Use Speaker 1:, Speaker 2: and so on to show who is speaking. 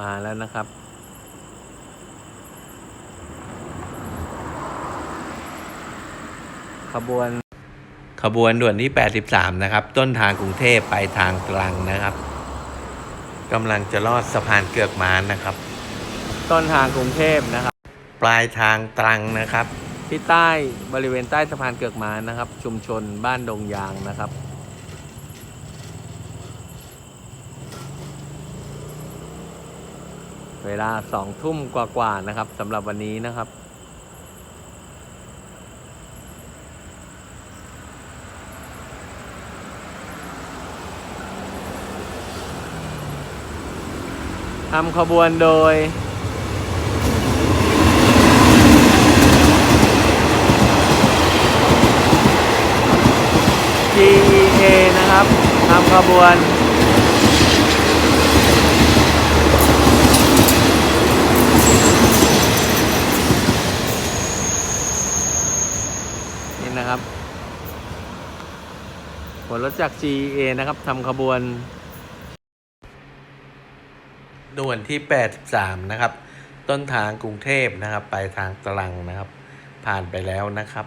Speaker 1: มาแล้วนะครับ ขบวนขบวนด่วนที่ 83 นะครับ ต้นทางกรุงเทพไปทางตรังนะครับกำลังจะลอดสะพานเกือกม้านนะครับ ต้นทางกรุงเทพนะครับ ปลายทางตรังนะครับ ที่ใต้บริเวณใต้สะพานเกือกม้านนะครับ ชุมชนบ้านดงยางนะครับ เวลาสองทุ่มกว่าๆนะครับสำหรับวันนี้นะครับ ทำขบวนโดย GEA นะครับทำขบวน นะครับหัวรถจาก GEA นะครับทำขบวน ด่วนที่ 83 นะครับ ต้นทางกรุงเทพนะครับ ไปทางตรังนะครับ ผ่านไปแล้วนะครับ